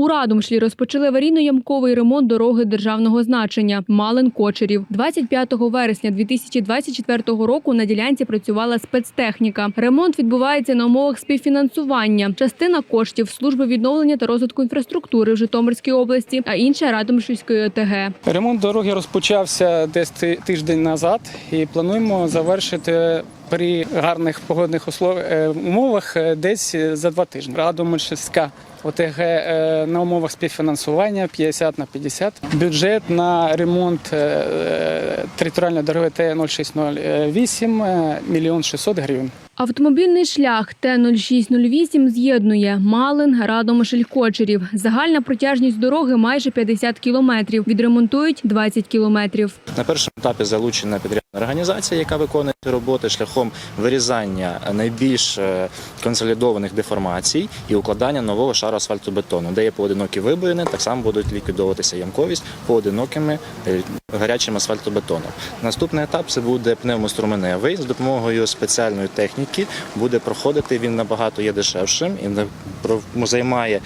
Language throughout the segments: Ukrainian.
У Радомшлі розпочали аварійно-ямковий ремонт дороги державного значення Малин Кочерів. 25 вересня 2024 року на ділянці працювала спецтехніка. Ремонт відбувається на умовах співфінансування. Частина коштів служби відновлення та розвитку інфраструктури в Житомирській області, а інша Радомшльської ОТГ. Ремонт дороги розпочався десь ти- тиждень назад і плануємо завершити при гарних погодних е, умовах е, десь за два тижні. Радомишльська ОТГ е, на умовах співфінансування 50 на 50. Бюджет на ремонт е, е, територіальної дороги Т-0608 е, мільйон 600 гривень. Автомобільний шлях Т-0608 з'єднує Малин, Радомишль, Кочерів. Загальна протяжність дороги майже 50 кілометрів. Відремонтують 20 кілометрів. На першому етапі залучена підрядна організація, яка виконує роботи шляхом вирізання найбільш е, консолідованих деформацій і укладання нового шару асфальтобетону, де є поодинокі вибоїни, так само будуть ліквідовуватися ямковість поодинокими е, гарячим асфальтобетоном. Наступний етап це буде пневмоструменевий з допомогою спеціальної техніки. Буде проходити він набагато є дешевшим і займає.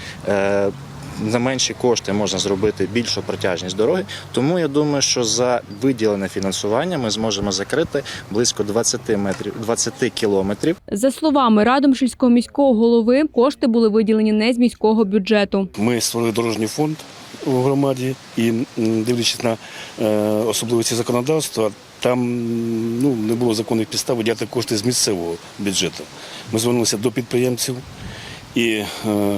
За менші кошти можна зробити більшу протяжність дороги. Тому я думаю, що за виділене фінансування ми зможемо закрити близько 20 метрів 20 кілометрів. За словами Радомишльського міського голови, кошти були виділені не з міського бюджету. Ми створили дорожній фонд у громаді і, дивлячись на е, особливості законодавства, там ну, не було законних підстав виділяти кошти з місцевого бюджету. Ми звернулися до підприємців і е,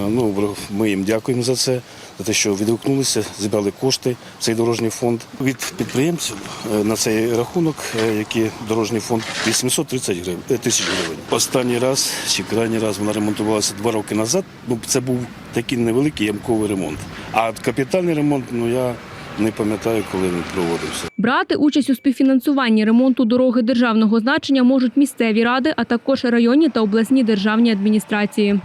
ну, ми їм дякуємо за це, за те, що відгукнулися, зібрали кошти в цей дорожній фонд. Від підприємців е, на цей рахунок, е, який дорожній фонд, 830 гривень, тисяч гривень. Останній раз чи крайній раз вона ремонтувалася два роки назад. Ну, це був такий невеликий ямковий ремонт. А капітальний ремонт, ну я не пам'ятаю, коли він проводився. Брати участь у співфінансуванні ремонту дороги державного значення можуть місцеві ради, а також районні та обласні державні адміністрації.